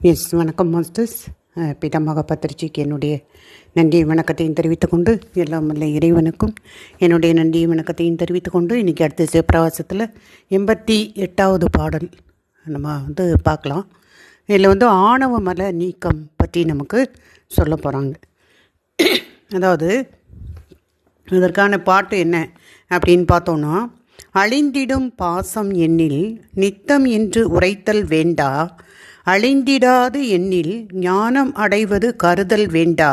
S வணக்கம் masters. பிதாமக பத்திரிச்சிக்கு என்னுடைய நன்றி வணக்கத்தையும் தெரிவித்துக்கொண்டு எல்லாம் வல்ல இறைவனுக்கும் என்னுடைய நன்றி வணக்கத்தையும் தெரிவித்துக்கொண்டு இன்றைக்கி அடுத்த சிவப்பிரவாசத்தில் எண்பத்தி எட்டாவது பாடல் நம்ம வந்து பார்க்கலாம். இதில் வந்து ஆணவ மலை நீக்கம் பற்றி நமக்கு சொல்ல போகிறாங்க அதாவது இதற்கான பாட்டு என்ன அப்படின்னு பார்த்தோன்னா அழிந்திடும் பாசம் எண்ணில் நித்தம் என்று உரைத்தல் வேண்டா அழிந்திடாது எண்ணில் ஞானம் அடைவது கருதல் வேண்டா?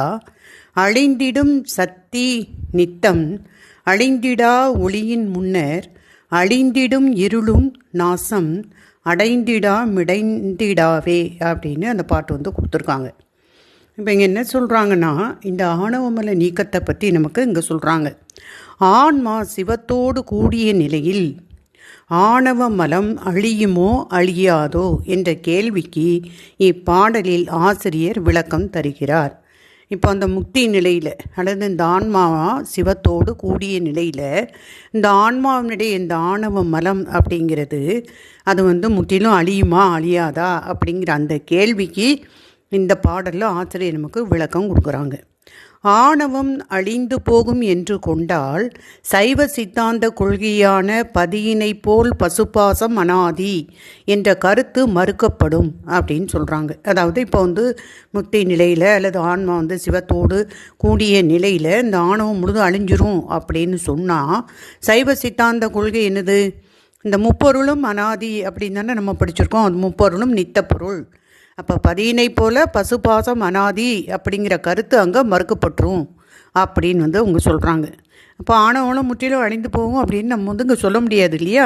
அழிந்திடும் சக்தி நித்தம் அழிந்திடா ஒளியின் முன்னர் அழிந்திடும் இருளும் நாசம் அடைந்திடா மிடைந்திடாவே அப்படின்னு அந்த பாட்டு வந்து கொடுத்துருக்காங்க. இப்போ இங்கே என்ன சொல்கிறாங்கன்னா இந்த ஆணவமல நீக்கத்தை பற்றி நமக்கு இங்கே சொல்கிறாங்க ஆன்மா சிவத்தோடு கூடிய நிலையில் ஆணவ மலம் அழியுமோ அழியாதோ என்ற கேள்விக்கு இப்பாடலில் ஆசிரியர் விளக்கம் தருகிறார். இப்போ அந்த முக்தி நிலையில் அல்லது இந்த ஆன்மாவா சிவத்தோடு கூடிய நிலையில் இந்த ஆன்மாவினுடைய இந்த ஆணவ மலம் அப்படிங்கிறது அது வந்து முற்றிலும் அழியுமா அழியாதா அப்படிங்கிற அந்த கேள்விக்கு இந்த பாடலில் ஆசிரியர் நமக்கு விளக்கம் கொடுக்குறாங்க. ஆணவம் அழிந்து போகும் என்று கொண்டால் சைவ சித்தாந்த கொள்கையான பதியினை போல் பசுபாசம் அனாதி என்ற கருத்து மறுக்கப்படும் அப்படின்னு சொல்கிறாங்க அதாவது இப்போ வந்து முக்தி நிலையில் அல்லது ஆன்மா வந்து சிவத்தோடு கூடிய நிலையில் இந்த ஆணவம் முழுதும் அழிஞ்சிரும் அப்படின்னு சொன்னால் சைவ சித்தாந்த கொள்கை என்னது? இந்த முப்பொருளும் அனாதி அப்படின்னு தானே நம்ம படிச்சிருக்கோம். அது முப்பொருளும் நித்த பொருள். அப்போ பதியினை போல பசுபாசம் அனாதி அப்படிங்கிற கருத்து அங்கே மறுக்கப்பட்டுரும் அப்படின்னு வந்து அவங்க சொல்கிறாங்க அப்போ ஆணவனும் முற்றிலும் அழிந்து போகும் அப்படின்னு நம்ம வந்து இங்கே சொல்ல முடியாது இல்லையா?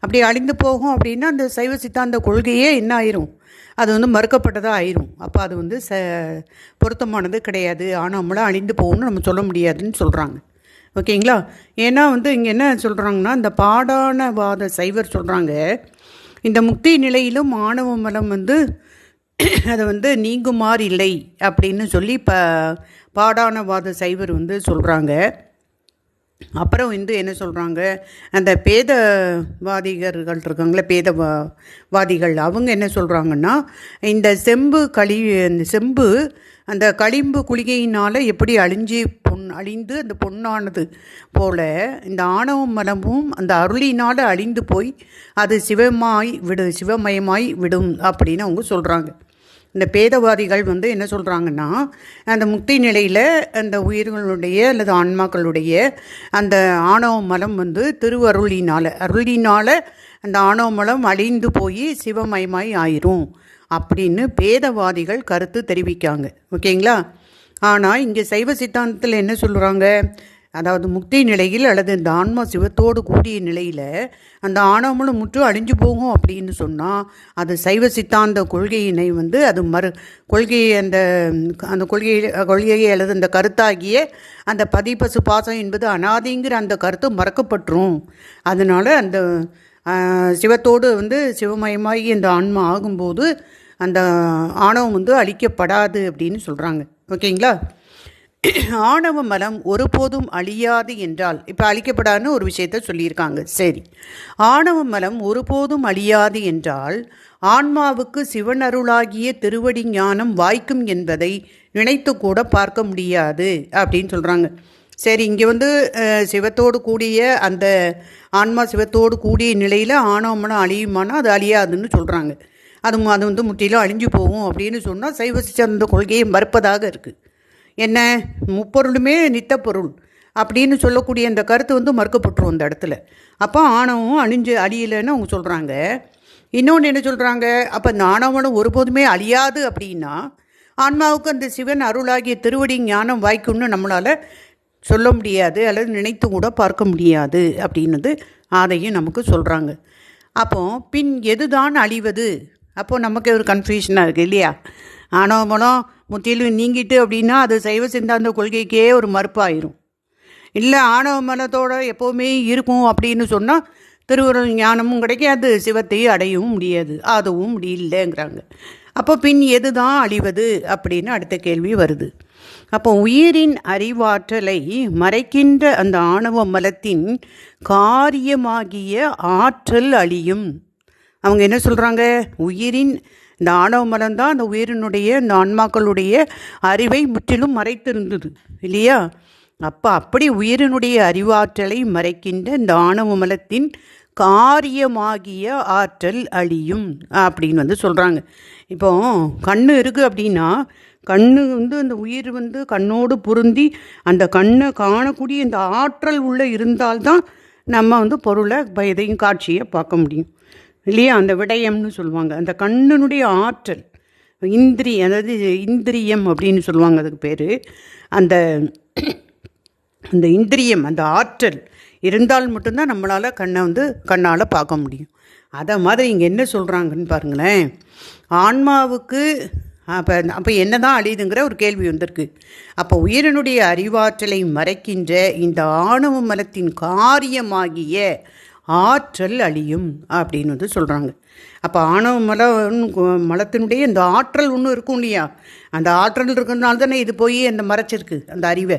அப்படி அழிந்து போகும் அப்படின்னா அந்த சைவ சித்தாந்த கொள்கையே என்ன ஆயிரும்? அது வந்து மறுக்கப்பட்டதாக ஆயிரும். அப்போ அது வந்து ச பொருத்தமானது கிடையாது. ஆணவமெல்லாம் அழிந்து போகும்னு நம்ம சொல்ல முடியாதுன்னு சொல்கிறாங்க ஓகேங்களா? ஏன்னா வந்து இங்கே என்ன சொல்கிறாங்கன்னா இந்த பாடானவாத சைவர் சொல்கிறாங்க இந்த முக்தி நிலையிலும் ஆணவ மலம் வந்து அதை வந்து நீங்குமாறு இல்லை அப்படின்னு சொல்லி ப பாடானவாத சைவர் வந்து சொல்கிறாங்க அப்புறம் வந்து என்ன சொல்கிறாங்க அந்த பேதவாதிகர்கள் இருக்காங்களே பேத வாதிகள் அவங்க என்ன சொல்கிறாங்கன்னா இந்த செம்பு களி இந்த செம்பு அந்த களிம்பு குளிகையினால் எப்படி அழிஞ்சு பொன் அழிந்து அந்த பொன்னானது போல இந்த ஆணவ மலமும் அந்த அருளினால் அழிந்து போய் அது சிவமாய் விடு சிவமயமாய் விடும் அப்படின்னு அவங்க சொல்கிறாங்க இந்த பேதவாதிகள் வந்து என்ன சொல்கிறாங்கன்னா அந்த முக்தி நிலையில் அந்த உயிர்களுடைய அல்லது ஆன்மாக்களுடைய அந்த ஆணவ மலம் வந்து திருவருளினால் அருளினால் அந்த ஆணவ மலம் அழிந்து போய் சிவமயமாய் ஆயிரும் அப்படின்னு பேதவாதிகள் கருத்து தெரிவிக்காங்க. ஓகேங்களா? ஆனால் இங்கே சைவ சித்தாந்தத்தில் என்ன சொல்கிறாங்க அதாவது முக்தி நிலையில் அல்லது இந்த ஆன்மா சிவத்தோடு கூடிய நிலையில் அந்த ஆணவமலும் முற்றும் அழிஞ்சு போகும் அப்படின்னு சொன்னால் அது சைவ சித்தாந்த கொள்கையினை வந்து அது மறு கொள்கையை அந்த அந்த கொள்கையை கொள்கையை அல்லது அந்த கருத்தாகிய அந்த பதிப்பசு பாசம் என்பது அனாதிங்கிற அந்த கருத்து மறக்கப்பட்டுரும். அதனால் அந்த சிவத்தோடு வந்து சிவமயமாகி இந்த ஆன்மா ஆகும்போது அந்த ஆணவம் வந்து அழிக்கப்படாது அப்படின்னு சொல்கிறாங்க ஓகேங்களா? ஆணவ மலம் ஒருபோதும் அழியாது என்றால் இப்போ அழிக்கப்படாதுன்னு ஒரு விஷயத்த சொல்லியிருக்காங்க. சரி. ஆணவ மலம் ஒருபோதும் அழியாது என்றால் ஆன்மாவுக்கு சிவனருளாகிய திருவடி ஞானம் வாய்க்கும் என்பதை நினைத்து கூட பார்க்க முடியாது அப்படின்னு சொல்கிறாங்க சரி இங்கே வந்து சிவத்தோடு கூடிய அந்த ஆன்மா சிவத்தோடு கூடிய நிலையில் ஆணவ மலம் அழியுமானா அது அழியாதுன்னு சொல்கிறாங்க அது அது வந்து முற்றிலும் அழிஞ்சு போகும் அப்படின்னு சொன்னால் சைவ சித்தாந்த கொள்கையை மறுப்பதாக இருக்குது என்ன? முப்பொருளுமே நித்த பொருள் அப்படின்னு சொல்லக்கூடிய அந்த கருத்து வந்து மறுக்கப்பட்டுரும் அந்த இடத்துல. அப்போ ஆணவம் அழிஞ்சு அழியலைன்னு அவங்க சொல்கிறாங்க இன்னொன்று என்ன சொல்கிறாங்க அப்போ இந்த ஆணவனும் ஒருபோதுமே அழியாது அப்படின்னா ஆன்மாவுக்கு அந்த சிவன் அருளாகிய திருவடி ஞானம் வாய்க்கும்னு நம்மளால் சொல்ல முடியாது அல்லது நினைத்து கூட பார்க்க முடியாது அப்படின்னது அதையும் நமக்கு சொல்கிறாங்க அப்போ பின் எதுதான் அழிவது? அப்போது நமக்கு ஒரு கன்ஃபியூஷனாக இருக்குது இல்லையா? ஆணவமலம் முற்றிலும் நீங்கிட்டு அப்படின்னா அது சைவ சித்தாந்த கொள்கைக்கே ஒரு மறுப்பாயிரும். இல்லை ஆணவ மலத்தோட எப்போவுமே இருக்கும் அப்படின்னு சொன்னால் திருவுருள் ஞானமும் கிடைக்காது சிவத்தையும் அடையவும் முடியாது அதுவும் முடியலங்கிறாங்க. அப்போ பின் எது தான் அழிவது அப்படின்னு அடுத்த கேள்வி வருது. அப்போ உயிரின் அறிவாற்றலை மறைக்கின்ற அந்த ஆணவ மலத்தின் காரியமாகிய ஆற்றல் அழியும். அவங்க என்ன சொல்கிறாங்க உயிரின் இந்த ஆணவ மலம் தான் அந்த உயிரினுடைய இந்த ஆன்மாக்களுடைய அறிவை முற்றிலும் மறைத்திருந்தது இல்லையா? அப்போ அப்படி உயிரினுடைய அறிவாற்றலை மறைக்கின்ற இந்த ஆணவ மலத்தின் காரியமாகிய ஆற்றல் அழியும் அப்படின்னு வந்து சொல்கிறாங்க இப்போ கண்ணு இருக்குது அப்படின்னா கண்ணு வந்து அந்த உயிர் வந்து கண்ணோடு பொருந்தி அந்த கண்ணை காணக்கூடிய இந்த ஆற்றல் உள்ளே இருந்தால்தான் நம்ம வந்து பொருளை எதையும் காட்சியை பார்க்க முடியும். இல்லையா? அந்த விடயம்னு சொல்லுவாங்க. அந்த கண்ணினுடைய ஆற்றல். இந்திரி அதாவது இந்திரியம் அப்படின்னு சொல்லுவாங்க அதுக்கு பேர். அந்த அந்த இந்திரியம் அந்த ஆற்றல் இருந்தால் மட்டும்தான் நம்மளால் கண்ணை வந்து கண்ணால் பார்க்க முடியும். அதை மாதிரி இங்கே என்ன சொல்கிறாங்கன்னு பாருங்களேன். ஆன்மாவுக்கு அப்போ அப்போ என்ன தான் அழியுதுங்கிற ஒரு கேள்வி வந்திருக்கு. அப்போ உயிரினுடைய அறிவாற்றலை மறைக்கின்ற இந்த ஆணவ மலத்தின் காரியமாகிய ஆற்றல் அழியும் அப்படின்னு வந்து சொல்கிறாங்க அப்போ ஆணவ மலம் மலத்தினுடைய இந்த ஆற்றல் ஒன்று இருக்கும் இல்லையா? அந்த ஆற்றல் இருக்கிறதுனால தானே இது போய் அந்த மறைச்சிருக்கு அந்த அறிவை.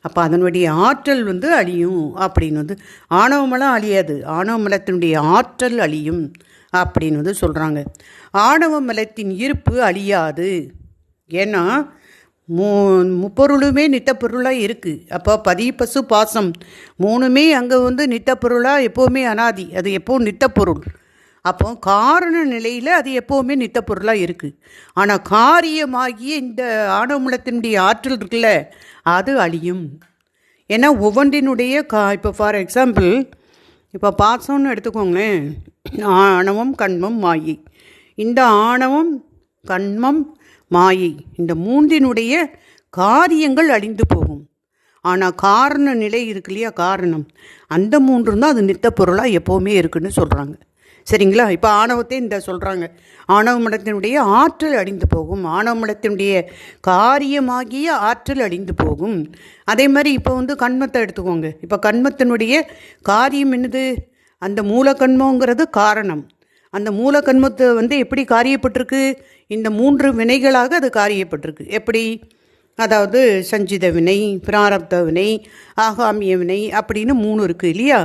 அப்போ அதனுடைய ஆற்றல் வந்து அழியும் அப்படின்னு வந்து ஆணவ மலம் அழியாது ஆணவ மலத்தினுடைய ஆற்றல் அழியும் அப்படின்னு வந்து சொல்கிறாங்க ஆணவ மலத்தின் இருப்பு அழியாது. ஏன்னா மூ முப்பொருளுமே நித்தப்பொருளாக இருக்குது அப்போ பதி பசு பாசம் மூணுமே அங்கே வந்து நித்தப்பொருளாக எப்போவுமே அனாதி. அது எப்போவும் நித்தப்பொருள் அப்போ காரண நிலையில் அது எப்போவுமே நித்தப்பொருளாக இருக்குது ஆனால் காரியமாகிய இந்த ஆணவமலத்தினுடைய ஆற்றல் இருக்குல்ல அது அழியும். ஏன்னா ஒவ்வொன்றினுடைய கா இப்போ ஃபார் எக்ஸாம்பிள் இப்போ பாசம்னு எடுத்துக்கோங்களேன். ஆணவம் கண்மம் மாயி. இந்த ஆணவம் கண்மம் மாயை. இந்த மூன்றினுடைய காரியங்கள் அழிந்து போகும். ஆனால் காரண நிலை இருக்கு இல்லையா? காரணம். அந்த மூன்று தான் அது நித்த பொருளாக எப்போவுமே இருக்குன்னு சொல்கிறாங்க சரிங்களா? இப்போ ஆணவத்தை இந்த சொல்கிறாங்க ஆணவ மடத்தினுடைய ஆற்றல் அழிந்து போகும். ஆணவ மடத்தினுடைய காரியமாகிய ஆற்றல் அழிந்து போகும். அதே மாதிரி இப்போ வந்து கண்மத்தை எடுத்துக்கோங்க. இப்போ கண்மத்தினுடைய காரியம் என்னது? அந்த மூலக்கண்மங்கிறது காரணம். அந்த மூலக்கண்மத்தை வந்து எப்படி காரியப்பட்டிருக்கு? இந்த மூன்று வினைகளாக அது காரியப்பட்டிருக்கு. எப்படி? அதாவது சஞ்சித வினை பிராரப்த வினை ஆகாமிய வினை அப்படின்னு மூணு இருக்குது இல்லையா?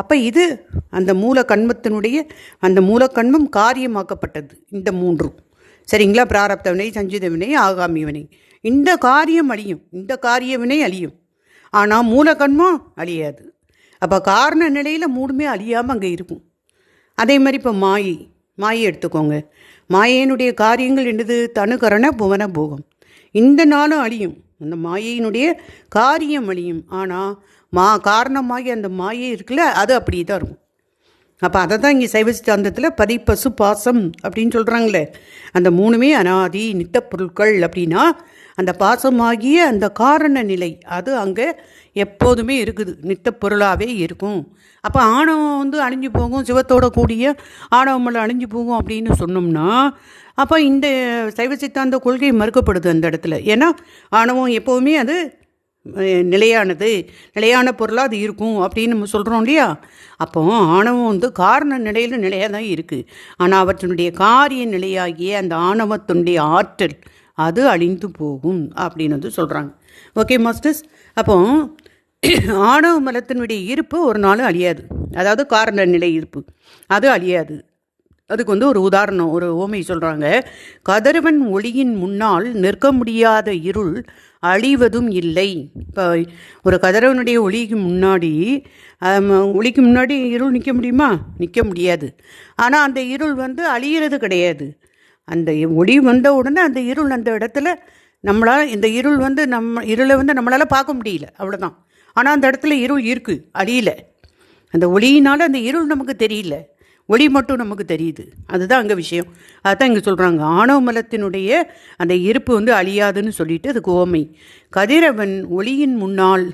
அப்போ இது அந்த மூல கண்மத்தினுடைய அந்த மூல கண்மம் காரியமாக்கப்பட்டது இந்த மூன்றும் சரிங்களா? பிராரப்த வினை சஞ்சித வினை ஆகாமிய வினை. இந்த காரியம் அழியும் இந்த காரிய வினை அழியும். ஆனால் மூலக்கண்மம் அழியாது. அப்போ காரண நிலையில் மூணுமே அழியாமல் அங்கே இருக்கும். அதே மாதிரி இப்போ மாயை மாயை எடுத்துக்கோங்க. மாயையினுடைய காரியங்கள் என்னது தனுகரண புவன போகம் இந்த நாளும் அழியும். அந்த மாயையினுடைய காரியம் அழியும். ஆனால் மா காரணமாகி அந்த மாயை இருக்குல்ல அது அப்படியே தான் இருக்கும். அப்போ அதை தான் இங்கே சைவ சித்தாந்தத்தில் பதி பசு பாசம் அப்படின்னு சொல்கிறாங்களே அந்த மூணுமே அனாதி நித்த பொருட்கள் அப்படின்னா அந்த பாசமாகிய அந்த காரண நிலை அது அங்கே எப்போதுமே இருக்குது. நித்த பொருளாகவே இருக்கும். அப்போ ஆணவம் வந்து அழிஞ்சு போகும் சிவத்தோட கூடிய ஆணவமெல்லாம் அழிஞ்சு போகும் அப்படின்னு சொன்னோம்னா அப்போ இந்த சைவ சித்தாந்த கொள்கை மறுக்கப்படுது அந்த இடத்துல. ஏன்னா ஆணவம் எப்போவுமே அது நிலையானது. நிலையான பொருளாக அது இருக்கும் அப்படின்னு நம்ம சொல்கிறோம் இல்லையா? அப்போ ஆணவம் வந்து காரண நிலையில் நிலையாக தான் இருக்குது ஆனால் அவற்றினுடைய காரிய நிலையாகிய அந்த ஆணவத்தினுடைய ஆற்றல் அது அழிந்து போகும் அப்படின்னு வந்து சொல்கிறாங்க ஓகே மாஸ்டர்ஸ் அப்போ ஆணவ மலத்தினுடைய இருப்பு ஒரு நாளும் அழியாது. அதாவது காரண நிலை இருப்பு. அது அழியாது. அதுக்கு வந்து ஒரு உதாரணம் ஒரு ஓமை சொல்கிறாங்க கதிரவன் ஒளியின் முன்னால் நிற்க முடியாத இருள் அழிவதும் இல்லை. இப்போ ஒரு கதிரவனுடைய ஒளிக்கு முன்னாடி ஒளிக்கு முன்னாடி இருள் நிற்க முடியுமா? நிற்க முடியாது. ஆனால் அந்த இருள் வந்து அழியிறது கிடையாது. அந்த ஒளி வந்த உடனே அந்த இருள் அந்த இடத்துல நம்மளால் இந்த இருள் வந்து நம்ம இருளை வந்து நம்மளால் பார்க்க முடியல அவ்வளோதான் ஆனால் அந்த இடத்துல இருள் இருக்குது அழியல. அந்த ஒளியினால் அந்த இருள் நமக்கு தெரியல. ஒளி மட்டும் நமக்கு தெரியுது. அதுதான் அங்கே விஷயம். அதுதான் இங்கே சொல்கிறாங்க ஆணவ மலத்தினுடைய அந்த இருப்பு வந்து அழியாதுன்னு சொல்லிட்டு அது கோமை. கதிரவன் ஒளியின் முன்னால்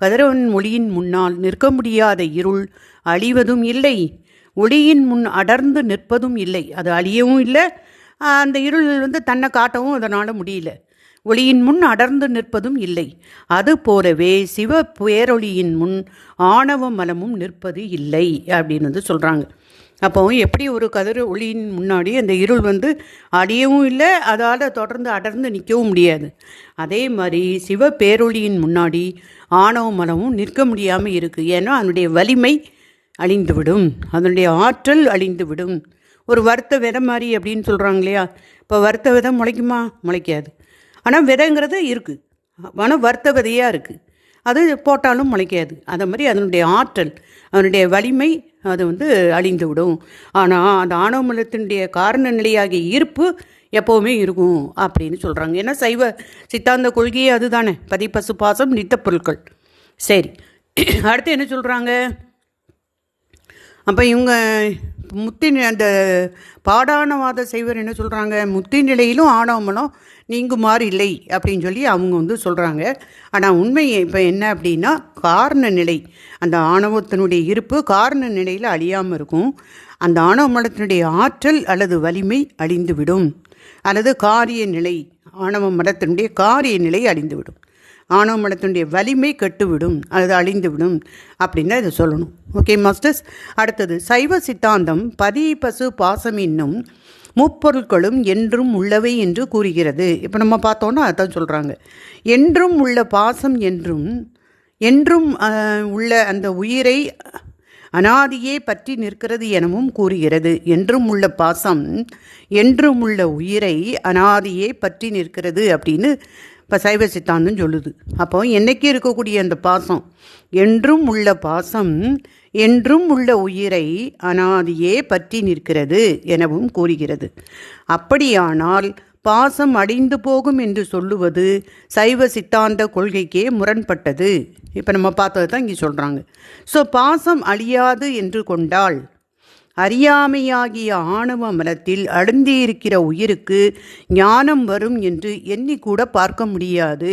கதிரவன் ஒளியின் முன்னால் நிற்க முடியாத இருள் அழிவதும் இல்லை. ஒளியின் முன் அடர்ந்து நிற்பதும் இல்லை. அது அழியவும் இல்லை. அந்த இருள் வந்து தன்னை காட்டவும் அதனால் முடியல. ஒளியின் முன் அடர்ந்து நிற்பதும் இல்லை. அது போலவே சிவ பேரொளியின் முன் ஆணவ மலமும் நிற்பது இல்லை அப்படின்னு வந்து சொல்கிறாங்க அப்போ எப்படி ஒரு கதிர் ஒளியின் முன்னாடி அந்த இருள் வந்து அடியவும் இல்லை அதால் தொடர்ந்து அடர்ந்து நிற்கவும் முடியாது. அதே மாதிரி சிவ பேரொளியின் முன்னாடி ஆணவ மலமும் நிற்க முடியாமல் இருக்குது ஏன்னா அதனுடைய வலிமை அழிந்துவிடும். அதனுடைய ஆற்றல் அழிந்துவிடும். ஒரு வருத்த விதை மாதிரி அப்படின்னு சொல்கிறாங்க இல்லையா? இப்போ வருத்த விதை முளைக்குமா? முளைக்காது. ஆனால் விதைங்கிறது இருக்குது ஆனால் வருத்த விதையாக இருக்குது அது போட்டாலும் முளைக்காது. அதை மாதிரி அதனுடைய ஆற்றல் அதனுடைய வலிமை அது வந்து அழிந்து விடும் ஆனால் அந்த ஆணவமலத்தினுடைய காரண நிலையாகிய ஈர்ப்பு எப்போவுமே இருக்கும் அப்படின்னு சொல்கிறாங்க ஏன்னா சைவ சித்தாந்த கொள்கையே அதுதானே. பதிப்பசு பாசம் நித்த பொருட்கள் சரி. அடுத்து என்ன சொல்கிறாங்க அப்போ இவங்க முத்தி அந்த பாடானவாத செய்வர் என்ன சொல்கிறாங்க முத்தி நிலையிலும் ஆணவமலம் நீங்குமாறு இல்லை அப்படின்னு சொல்லி அவங்க வந்து சொல்கிறாங்க ஆனால் உண்மை இப்போ என்ன அப்படின்னா காரண நிலை அந்த ஆணவத்தினுடைய இருப்பு காரண நிலையில் அழியாமல் இருக்கும். அந்த ஆணவ மடத்தினுடைய ஆற்றல் அல்லது வலிமை அழிந்துவிடும். அல்லது காரிய நிலை ஆணவ மலத்தினுடைய காரிய நிலை அழிந்துவிடும். ஆணவ வலிமை கெட்டுவிடும் அது அழிந்துவிடும் அப்படின்னு இதை சொல்லணும். ஓகே மாஸ்டர்ஸ் அடுத்தது சைவ சித்தாந்தம் பதி பசு பாசம் இன்னும் முப்பொருட்களும் என்றும் உள்ளவை என்று கூறுகிறது. இப்போ நம்ம பார்த்தோன்னா அதான் சொல்கிறாங்க என்றும் உள்ள பாசம் என்றும் என்றும் உள்ள அந்த உயிரை அனாதியே பற்றி நிற்கிறது எனவும் கூறுகிறது. என்றும் உள்ள பாசம் என்றும் உள்ள உயிரை அனாதியே பற்றி நிற்கிறது அப்படின்னு இப்போ சைவ சித்தாந்தம் சொல்லுது. அப்போ என்றைக்கு இருக்கக்கூடிய அந்த பாசம்? என்றும் உள்ள பாசம் என்றும் உள்ள உயிரை அனாதியே பற்றி நிற்கிறது எனவும் கூறுகிறது. அப்படியானால் பாசம் அடிந்து போகும் என்று சொல்லுவது சைவ சித்தாந்த கொள்கைக்கே முரண்பட்டது. இப்போ நம்ம பார்த்தது தான் இங்கே சொல்கிறாங்க ஸோ பாசம் அழியாது என்று கொண்டால் அறியாமையாகிய ஆணவ மலத்தில் அழுந்தியிருக்கிற உயிருக்கு ஞானம் வரும் என்று எண்ணி கூட பார்க்க முடியாது.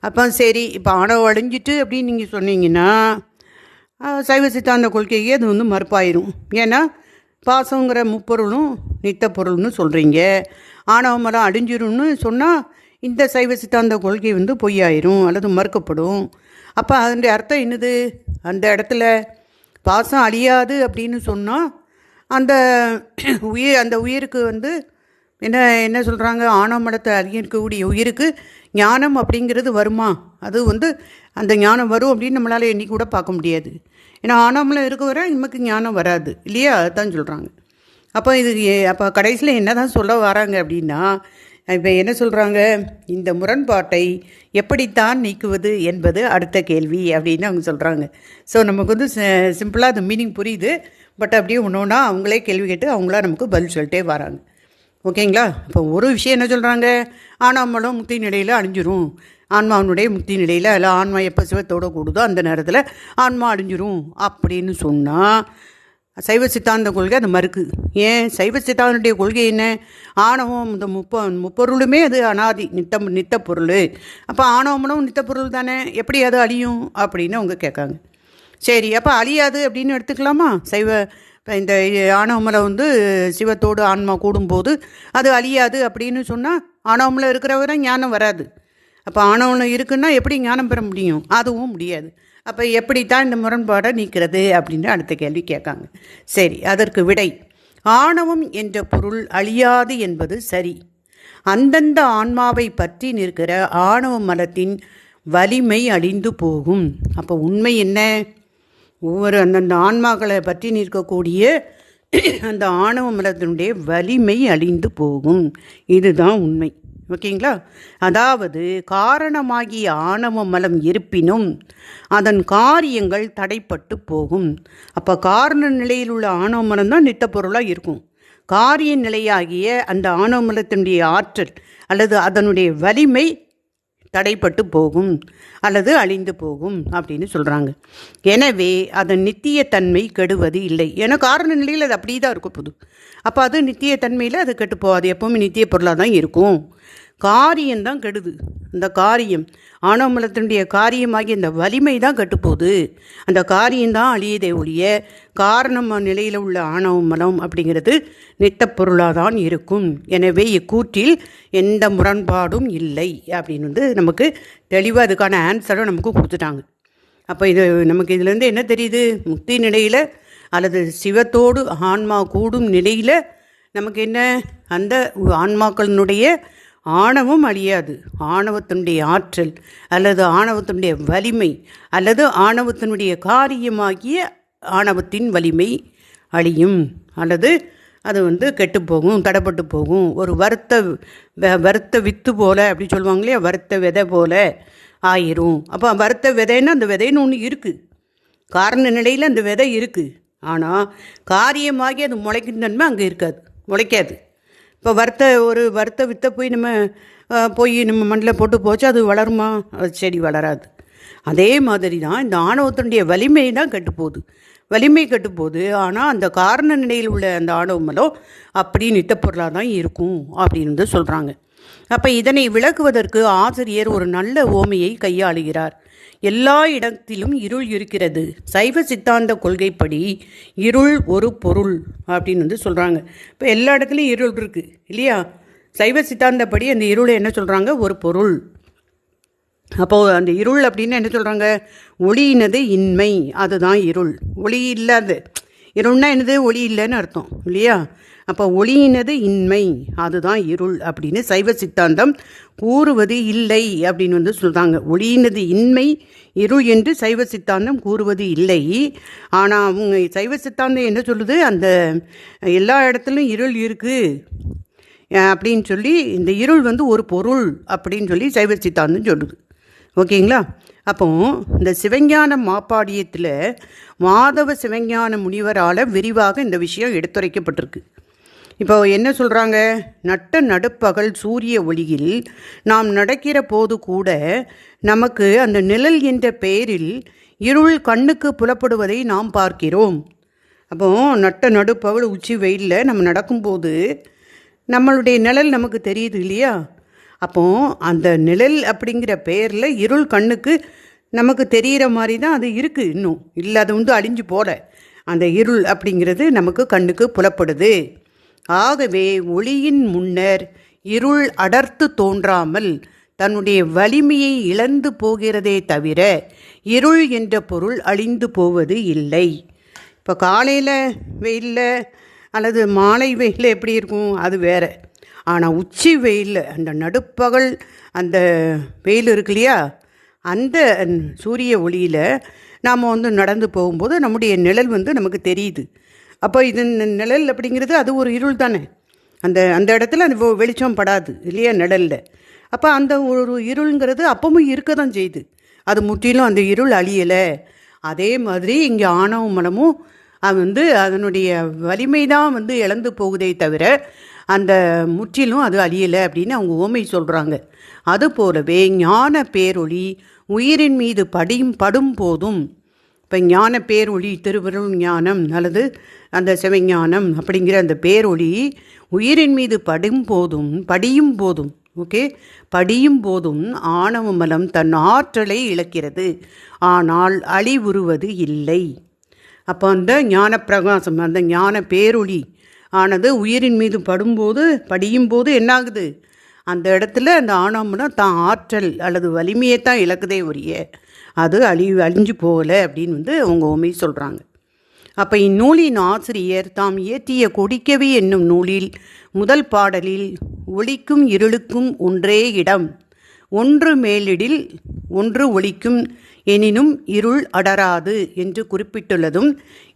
அப்போ சரி இப்போ ஆணவம் அழிஞ்சிட்டு அப்படின்னு நீங்கள் சொன்னீங்கன்னா சைவ சித்தாந்த கொள்கையே அது வந்து மறுப்பாயிரும். ஏன்னா பாசங்கிற முப்பொருளும் நித்த பொருள்னு சொல்கிறீங்க ஆணவ மலம் அழிஞ்சிரும்னு சொன்னால் இந்த சைவ சித்தாந்த கொள்கை வந்து பொய்யாயிரும் அல்லது மறுக்கப்படும். அப்போ அதனுடைய அர்த்தம் என்னது? அந்த இடத்துல பாசம் அழியாது அப்படின்னு சொன்னால் அந்த உயிர் அந்த உயிருக்கு வந்து என்ன என்ன சொல்கிறாங்க ஆணவமடத்தை அறியக்கூடிய அதிகரிக்கக்கூடிய உயிருக்கு ஞானம் அப்படிங்கிறது வருமா? அது வந்து அந்த ஞானம் வரும் அப்படின்னு நம்மளால் எண்ணி கூட பார்க்க முடியாது. ஏன்னா ஆணவமில் இருக்க நமக்கு ஞானம் வராது. இல்லையா? அதுதான் சொல்கிறாங்க அப்போ இது அப்போ கடைசியில் என்ன தான் சொல்ல வராங்க அப்படின்னா இப்போ என்ன சொல்கிறாங்க இந்த முரண்பாட்டை எப்படித்தான் நீக்குவது என்பது அடுத்த கேள்வி அப்படின்னு அவங்க சொல்கிறாங்க ஸோ நமக்கு வந்து சிம்பிளாக அது மீனிங் புரியுது. பட் அப்படியே ஒன்று ஒன்றா அவங்களே கேள்வி கேட்டு அவங்களா நமக்கு பதில் சொல்லிட்டே வராங்க. ஓகேங்களா? இப்போ ஒரு விஷயம் என்ன சொல்கிறாங்க ஆனாமலும் முக்தி நிலையில் அழிஞ்சிரும். ஆன்மாவனுடைய முக்தி நிலையில் இல்லை ஆன்மா எப்போ சிவத்தோட கூடுதோ அந்த நேரத்தில் ஆன்மா அழிஞ்சிரும் அப்படின்னு சொன்னால் சைவ சித்தாந்த கொள்கை அது மறுக்கு. ஏன்? சைவ சித்தாந்தனுடைய கொள்கை என்ன? ஆணவம் இந்த முப்ப முப்பொருளுமே அது அனாதி நித்தம் நித்த பொருள். அப்போ ஆணவமனும் நித்த பொருள் தானே? எப்படி அது அழியும் அப்படின்னு அவங்க கேட்காங்க. சரி அப்போ அழியாது அப்படின்னு எடுத்துக்கலாமா? சைவ இப்போ இந்த ஆணவமலை வந்து சிவத்தோடு ஆன்மா கூடும்போது அது அழியாது அப்படின்னு சொன்னால் ஆணவமலை இருக்கிறவரை ஞானம் வராது. அப்போ ஆணவம் இருக்குன்னா எப்படி ஞானம் பெற முடியும்? அதுவும் முடியாது. அப்போ எப்படித்தான் இந்த முரண்பாடை நீக்கிறது அப்படின்னு அடுத்த கேள்வி கேட்காங்க. சரி அதற்கு விடை. ஆணவம் என்ற பொருள் அழியாது என்பது சரி. அந்தந்த ஆன்மாவை பற்றி நிற்கிற ஆணவ மலத்தின் வலிமை அழிந்து போகும். அப்போ உண்மை என்ன? ஒவ்வொரு அந்தந்த ஆன்மாக்களை பற்றி நிற்கக்கூடிய அந்த ஆணவ மரத்தினுடைய வலிமை அழிந்து போகும். இதுதான் உண்மை. ஓகேங்களா? அதாவது காரணமாகிய ஆணவ மலம் இருப்பினும் அதன் காரியங்கள் தடைப்பட்டு போகும். அப்போ காரண நிலையில் உள்ள ஆணவ மலம் தான் நித்த பொருளாக இருக்கும். காரிய நிலையாகிய அந்த ஆணவ மலத்தினுடைய ஆற்றல் அல்லது அதனுடைய வலிமை தடைப்பட்டு போகும் அல்லது அழிந்து போகும் அப்படின்னு சொல்கிறாங்க எனவே அதன் நித்தியத்தன்மை கெடுவது இல்லை. ஏன்னா காரண நிலையில் அது அப்படி தான் இருக்கும் புது. அப்போ அது நித்தியத்தன்மையில் அது கெட்டு போகாது. எப்போவுமே நித்திய பொருளாக தான் இருக்கும். காரியம்தான் கெடுது. அந்த காரியம் ஆணவமலத்தினுடைய காரியமாகி இந்த வலிமை தான் கட்டுப்போகுது. அந்த காரியம்தான் அழியதே ஒழிய காரணம் நிலையில் உள்ள ஆணவமலம் அப்படிங்கிறது நித்த பொருளாக தான் இருக்கும். எனவே இக்கூற்றில் எந்த முரண்பாடும் இல்லை அப்படின்னு வந்து நமக்கு தெளிவாக அதுக்கான ஆன்சரை நமக்கு கொடுத்துட்டாங்க. அப்போ இது நமக்கு இதுலேருந்து என்ன தெரியுது? முக்தி நிலையில் அல்லது சிவத்தோடு ஆன்மா கூடும் நிலையில் நமக்கு என்ன? அந்த ஆன்மாக்களினுடைய ஆணவம் அழியாது. ஆணவத்தினுடைய ஆற்றல் அல்லது ஆணவத்தினுடைய வலிமை அல்லது ஆணவத்தினுடைய காரியமாகிய ஆணவத்தின் வலிமை அழியும். அல்லது அது வந்து கெட்டு போகும் தடைப்பட்டு போகும். ஒரு வறுத்த வ- வறுத்த வித்து போல அப்படி சொல்லுவாங்க இல்லையா? வறுத்த விதை போல் ஆயிரும். அப்போ வறுத்த விதைன்னா அந்த விதைன்னு ஒன்று இருக்குது காரண நிலையில் அந்த விதை இருக்குது ஆனால் காரியமாகி அது முளைக்கும் தன்மை அங்கே இருக்காது. முளைக்காது. இப்போ வறுத்த ஒரு வறுத்த வித்தை போய் நம்ம போய் நம்ம மண்ணில் போட்டு போச்சு அது வளருமா? அது செடி வளராது. அதே மாதிரி தான் இந்த ஆணவத்தினுடைய வலிமை தான் கெட்டுப்போகுது. வலிமை கட்டுப்போகுது. ஆனால் அந்த காரண நிலையில் உள்ள அந்த ஆணவமலம் அப்படி நித்தப்பொருளாக தான் இருக்கும் அப்படின்னு சொல்கிறாங்க அப்போ இதனை விளக்குவதற்கு ஆசிரியர் ஒரு நல்ல ஓமையை கையாளுகிறார். எல்லா இடத்திலும் இருள் இருக்கிறது. சைவ சித்தாந்த கொள்கைப்படி இருள் ஒரு பொருள் அப்படின்னு வந்து சொல்கிறாங்க இப்போ எல்லா இடத்துலையும் இருள் இருக்குது இல்லையா? சைவ சித்தாந்தப்படி அந்த இருளை என்ன சொல்கிறாங்க ஒரு பொருள். அப்போது அந்த இருள் அப்படின்னு என்ன சொல்கிறாங்க ஒளியினது இன்மை அதுதான் இருள். ஒளி இல்லாத இருள்னா என்னது? ஒளி இல்லைன்னு அர்த்தம் இல்லையா? அப்போ ஒளியினது இன்மை அதுதான் இருள் அப்படின்னு சைவ சித்தாந்தம் கூறுவது இல்லை அப்படின்னு வந்து சொல்கிறாங்க ஒளியினது இன்மை இருள் என்று சைவ சித்தாந்தம் கூறுவது இல்லை. ஆனால் அவங்க சைவ சித்தாந்தம் என்ன சொல்லுது? அந்த எல்லா இடத்துலையும் இருள் இருக்குது அப்படின்னு சொல்லி இந்த இருள் வந்து ஒரு பொருள் அப்படின்னு சொல்லி சைவ சித்தாந்தம் சொல்லுது. ஓகேங்களா? அப்போ இந்த சிவஞான மாப்பாடியத்தில் மாதவ சிவஞான முனிவரால் விரிவாக இந்த விஷயம் எடுத்துரைக்கப்பட்டிருக்கு. இப்போ என்ன சொல்கிறாங்க நட்ட நடுப்பகல் சூரிய ஒளியில் நாம் நடக்கிற போது கூட நமக்கு அந்த நிழல் என்ற பெயரில் இருள் கண்ணுக்கு புலப்படுவதை நாம் பார்க்கிறோம். அப்போ நட்ட நடுப்பகல் உச்சி வெயிலில் நம்ம நடக்கும்போது நம்மளுடைய நிழல் நமக்கு தெரியுது இல்லையா? அப்போ அந்த நிழல் அப்படிங்கிற பெயரில் இருள் கண்ணுக்கு நமக்கு தெரிகிற மாதிரி தான் அது இருக்குது இன்னும். இல்லை அது வந்து அழிஞ்சு போகல அந்த இருள் அப்படிங்கிறது நமக்கு கண்ணுக்கு புலப்படுது. ஆகவே ஒளியின் முன்னர் இருள் அடர்த்து தோன்றாமல் தன்னுடைய வலிமையை இழந்து போகிறதே தவிர இருள் என்ற பொருள் அழிந்து போவது இல்லை. இப்போ காலையில் வெயிலில் அல்லது மாலை வெயிலில் எப்படி இருக்கும்? அது வேற. ஆனால் உச்சி வெயிலில் அந்த நடுப்பகல் அந்த வெயில் இருக்கு இல்லையா? அந்த சூரிய ஒளியில் நாம் வந்து நடந்து போகும்போது நம்முடைய நிழல் வந்து நமக்கு தெரியுது. அப்போ இது நிழல் அப்படிங்கிறது அது ஒரு இருள் தானே. அந்த அந்த இடத்துல அந்த வெளிச்சம் படாது இல்லையா நிழலில். அப்போ அந்த ஒரு இருள்ங்கிறது அப்பவும் இருக்க தான் செய்யுது அது முற்றிலும் அந்த இருள் அழியலை. அதே மாதிரி இங்கே ஆணவ மனமும் அது வந்து அதனுடைய வலிமை தான் வந்து இழந்து போகுதே தவிர அந்த முற்றிலும் அது அழியலை அப்படின்னு அவங்க ஓமை சொல்கிறாங்க அதுபோலவே ஞான பேரொளி உயிரின் மீது படியும் படும் போதும் இப்போ ஞான பேரொளி திருவருள் ஞானம் அல்லது அந்த சிவஞானம் அப்படிங்கிற அந்த பேரொளி உயிரின் மீது படும் போதும் படியும் போதும் ஓகே? படியும் போதும் ஆணவ மலம் தன் ஆற்றலை இழக்கிறது. ஆனால் அழிவுறுவது இல்லை. அப்போ அந்த ஞான பிரகாசம் அந்த ஞான பேரொளி ஆனது உயிரின் மீது படும்போது படியும் போது என்னாகுது? அந்த இடத்துல அந்த ஆணவம்னா தான் ஆற்றல் அல்லது வலிமையை தான் இழக்குதே ஒரிய அது அழி அழிஞ்சு போகல அப்படின்னு வந்து அவங்க உண்மை சொல்கிறாங்க அப்போ இந்நூலின் ஆசிரியர் தாம் இயற்றிய கொடிக்கவி என்னும் நூலில் முதல் பாடலில் ஒளிக்கும் இருளுக்கும் ஒன்றே இடம் ஒன்று மேலிடில் ஒன்று ஒளிக்கும் எனினும் இருள் அடராது என்று குறிப்பிட்டுள்ளதும்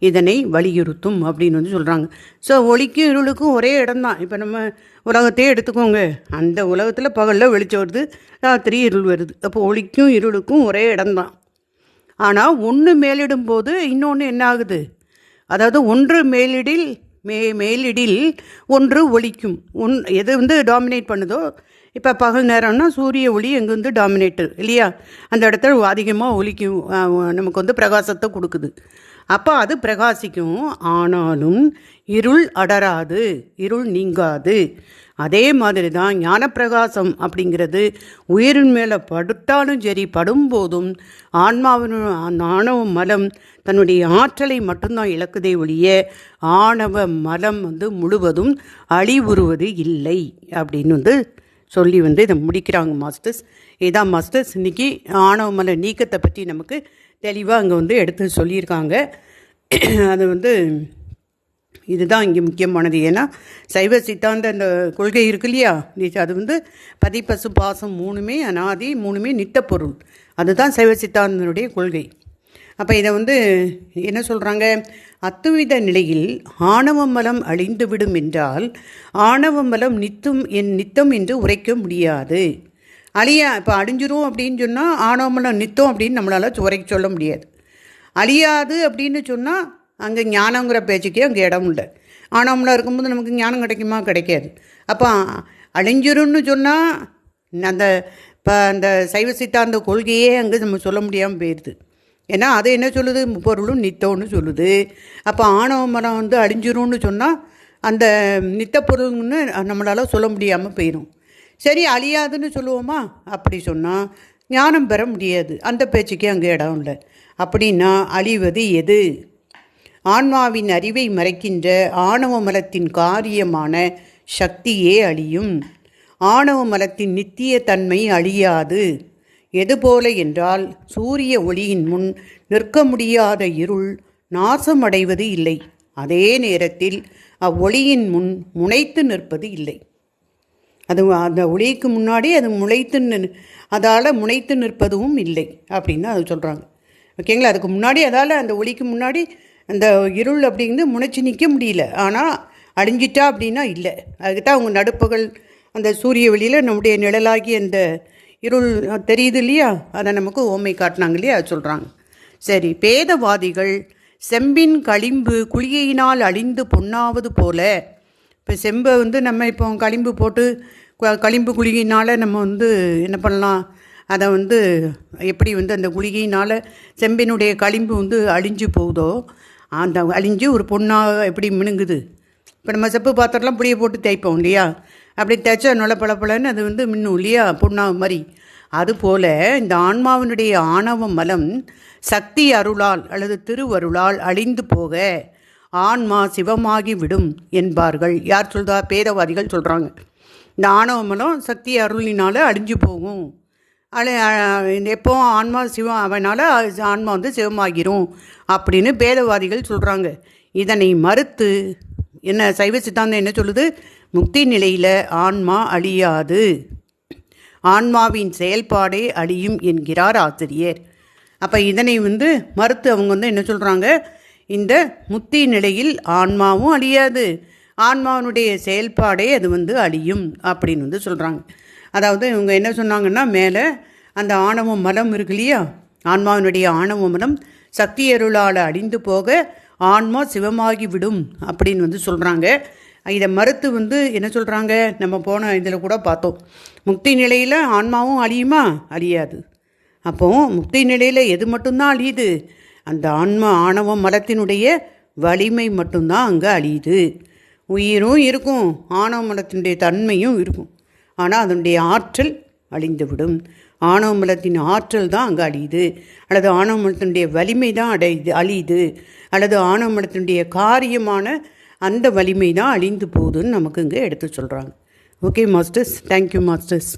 இதனை வலியுறுத்தும் அப்படின்னு வந்து சொல்கிறாங்க ஸோ ஒளிக்கும் இருளுக்கும் ஒரே இடம்தான். இப்போ நம்ம உலகத்தையே எடுத்துக்கோங்க. அந்த உலகத்தில் பகலில் வெளிச்சம் வருது ராத்திரி இருள் வருது. அப்போ ஒளிக்கும் இருளுக்கும் ஒரே இடம்தான். ஆனால் ஒன்று மேலிடும்போது இன்னொன்று என்ன ஆகுது? அதாவது ஒன்று மேலிடில் மே மேலிடில் ஒன்று ஒளிக்கும். ஒன் எது வந்து டாமினேட் பண்ணுதோ இப்போ பகல் நேரம்னா சூரிய ஒளி எங்கே வந்து டாமினேட்டு இல்லையா? அந்த இடத்துல அதிகமாக ஒலிக்கும் நமக்கு வந்து பிரகாசத்தை கொடுக்குது. அப்போ அது பிரகாசிக்கும். ஆனாலும் இருள் அடராது இருள் நீங்காது. அதே மாதிரி தான் ஞானப்பிரகாசம் அப்படிங்கிறது உயிரின் மேலே படுத்தாலும் சரி படும்போதும் ஆன்மாவின் அந்த ஆணவ மலம் தன்னுடைய ஆற்றலை மட்டும்தான் இழக்குதே ஒழிய ஆணவ மலம் வந்து முழுவதும் அழிவுறுவது இல்லை அப்படின்னு வந்து சொல்லி வந்து இதை முடிக்கிறாங்க மாஸ்டர்ஸ். இதான் மாஸ்டர்ஸ். இன்னைக்கு ஆணவமலை நீக்கத்தை பற்றி நமக்கு தெளிவாக அங்கே வந்து எடுத்து சொல்லியிருக்காங்க. அது வந்து இதுதான் இங்கே முக்கியமானது. ஏன்னா சைவ சித்தாந்த அந்த கொள்கை இருக்கு இல்லையா? அது வந்து பதிப்பசு பாசம் மூணுமே அனாதி மூணுமே நிட்டப்பொருள். அதுதான் சைவ சித்தாந்தனுடைய கொள்கை. அப்போ இதை வந்து என்ன சொல்கிறாங்க அத்துவித நிலையில் ஆணவமலம் அழிந்துவிடும் என்றால் ஆணவமலம் நித்தம் நித்தும் என் நித்தம் என்று உரைக்க முடியாது. அழியா இப்போ அழிஞ்சிரும் அப்படின்னு சொன்னால் ஆணவமலம் நித்தம் அப்படின்னு நம்மளால் உரைக்க சொல்ல முடியாது. அழியாது அப்படின்னு சொன்னால் அங்கே ஞானங்கிற பேச்சுக்கே அங்கே இடம் இல்லை ஆணவமலம் இருக்கும்போது நமக்கு ஞானம் கிடைக்குமா? கிடைக்காது. அப்போ அழிஞ்சிரும்னு சொன்னால் அந்த இப்போ அந்த சைவ சித்தாந்த கொள்கையே அங்கே நம்ம சொல்ல முடியாமல் போயிடுது ஏன்னா அது என்ன சொல்லுது? முப்பொருளும் நித்தம்னு சொல்லுது. அப்போ ஆணவ மரம் வந்து அழிஞ்சிரும்னு சொன்னால் அந்த நித்த பொருள்னு நம்மளால் சொல்ல முடியாமல் போயிடும் சரி அழியாதுன்னு சொல்லுவோமா? அப்படி சொன்னால் ஞானம் பெற முடியாது. அந்த பேச்சுக்கே அங்கே இடம் இல்லை. அப்படின்னா அழிவது எது? ஆன்மாவின் அறிவை மறைக்கின்ற ஆணவ மலத்தின் காரியமான சக்தியே அழியும். ஆணவ மலத்தின் நித்திய தன்மை அழியாது. எதுபோல என்றால் சூரிய ஒளியின் முன் நிற்க முடியாத இருள் நாசமடைவது இல்லை. அதே நேரத்தில் அவ்வொளியின் முன் முனைத்து நிற்பது இல்லை. அது அந்த ஒளிக்கு முன்னாடி அது முளைத்து அதால் முனைத்து நிற்பதும் இல்லை அப்படின்னு அது சொல்கிறாங்க ஓகேங்களா? அதுக்கு முன்னாடி அதால் அந்த ஒளிக்கு முன்னாடி அந்த இருள் அப்படிங்கிறது முனைச்சி நிற்க முடியல. ஆனால் அழிஞ்சிட்டா அப்படின்னா இல்லை. அதுக்கு தான் அவங்க நடுப்புகள் அந்த சூரிய வெளியில் நம்முடைய நிழலாகி அந்த இருள் தெரியுது இல்லையா அதை நமக்கு ஓமை காட்டினாங்க இல்லையா சொல்கிறாங்க சரி பேதவாதிகள் செம்பின் களிம்பு குளியினால் அழிந்து பொன்னாவது போல இப்போ செம்பை வந்து நம்ம இப்போ களிம்பு போட்டு களிம்பு குளிகையினால் நம்ம வந்து என்ன பண்ணலாம்? அதை வந்து எப்படி வந்து அந்த குளிகையினால் செம்பினுடைய களிம்பு வந்து அழிஞ்சு போகுதோ அந்த அழிஞ்சு ஒரு பொண்ணாக எப்படி மினுங்குது? இப்போ நம்ம செப்பு பாத்திரம்லாம் புளியை போட்டு தேய்ப்போம் இல்லையா? அப்படி தேய்ச்சா நுழ பழப்பழன்னு அது வந்து மின்னும் இல்லையா புண்ணாவு மாதிரி. அதுபோல இந்த ஆன்மாவினுடைய ஆணவ மலம் சக்தி அருளால் அல்லது திருவருளால் அழிந்து போக ஆன்மா சிவமாகி விடும் என்பார்கள். யார் சொல்றா? பேதவாதிகள் சொல்கிறாங்க இந்த ஆணவ மலம் சக்தி அருளினால் அழிஞ்சு போகும். அழி எப்போ ஆன்மா சிவம் அவனால் ஆன்மா வந்து சிவமாகிரும் அப்படின்னு பேதவாதிகள் சொல்கிறாங்க இதனை மறுத்து என்ன சைவ சித்தாந்தம் என்ன சொல்லுது? முக்தி நிலையில் ஆன்மா அழியாது. ஆன்மாவின் செயல்பாடே அழியும் என்கிறார் ஆசிரியர். அப்போ இதனை வந்து மறுத்து அவங்க வந்து என்ன சொல்கிறாங்க இந்த முத்தி நிலையில் ஆன்மாவும் அழியாது. ஆன்மாவினுடைய செயல்பாடே அது வந்து அழியும் அப்படின்னு வந்து சொல்கிறாங்க அதாவது இவங்க என்ன சொன்னாங்கன்னா மேலே அந்த ஆணவ மலம் இருக்கு இல்லையா? ஆன்மாவினுடைய ஆணவ மலம் சக்தி அருளால் அழிந்து போக ஆன்மா சிவமாகி விடும் அப்படின்னு வந்து சொல்கிறாங்க இதை மறுத்து வந்து என்ன சொல்கிறாங்க நம்ம போன இதில் கூட பார்த்தோம். முக்தி நிலையில் ஆன்மாவும் அழியுமா? அழியாது. அப்போ முக்தி நிலையில் எது மட்டும்தான் அழியுது? அந்த ஆன்ம ஆணவ மலத்தினுடைய வலிமை மட்டும்தான் அங்கே அழியுது. உயிரும் இருக்கும் ஆணவ மலத்தினுடைய தன்மையும் இருக்கும். ஆனால் அதனுடைய ஆற்றல் அழிந்துவிடும். ஆணவ மலத்தின் ஆற்றல் தான் அங்கே அழியுது. அல்லது ஆணவ மலத்தினுடைய வலிமை தான் அடையுது அழியுது. அல்லது ஆணவ மலத்தினுடைய காரியமான அந்த வலிமை தான் அழிந்து போகுதுன்னு நமக்கு இங்கே எடுத்து சொல்கிறாங்க ஓகே மாஸ்டர்ஸ் தேங்க்யூ மாஸ்டர்ஸ்